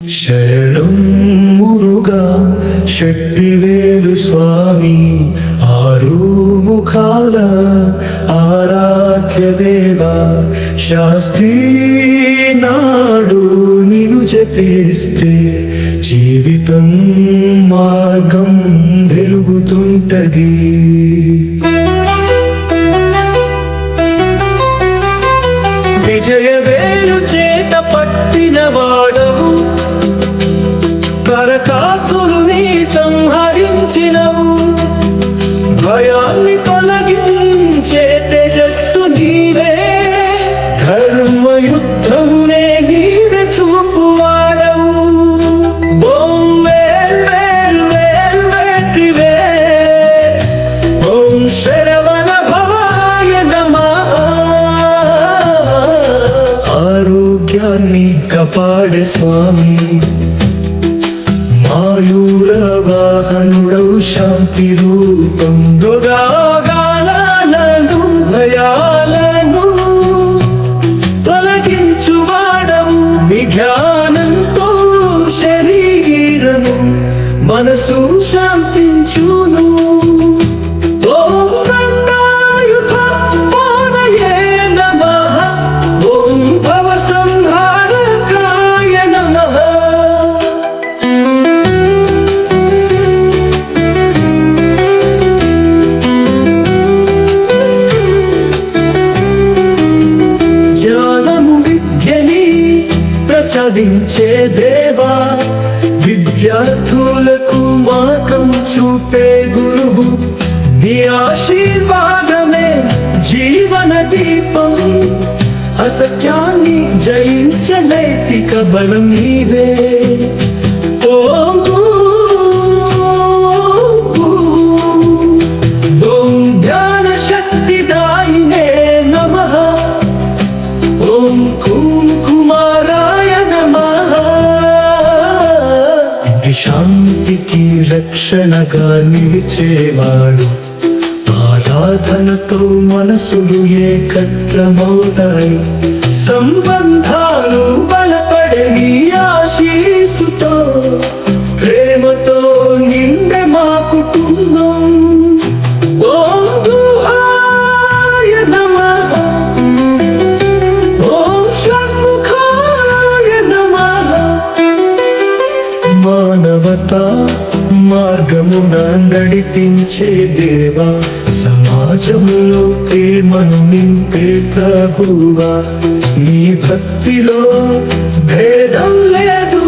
శరణం మురుగా శక్తివేలు స్వామి ఆరు ముఖాల ఆరాధ్య దేవ శాస్త్రీ నాడు నిను జపిస్తే జీవితం మార్గం వెలుగుతుంటది. విజయవేలు చేత పట్టినవా కరకాసురుని సంహరించినవు. భయాన్ని తొలగించే తేజస్సు నీవే. ధర్మ యుద్ధమునే నీవే చూపువాడవు. ఓం వేల్ వేల్ వేల్ వేట్రివే ఓం శరవణ భవాయ నమ. ఆరోగ్యాన్ని కపాడే స్వామి. మాయూర వాహనుడవు శాంతి రూపం రోగాలను భయాలను తొలగించువాడవు విజ్ఞానంతో శరీరము మనసు శాంతించును ప్రసాదించే దేవా విద్యార్థులకు మార్గం చూపే గురువు. నీ ఆశీర్వాదమే జీవన దీపం. అసత్యాన్ని జయించ నైతిక బలం నీవే. ఇది శాంతికి రక్షణగా నిలిచేవాడు. ఆరాధనతో మనసులు ఏకత్రమవుతాయి. సంబంధాలు బలపడనీయా నాందడిపించే దేవా సమాజంలో ప్రేమను నింపే ప్రభువా. నీ భక్తిలో భేదం లేదు.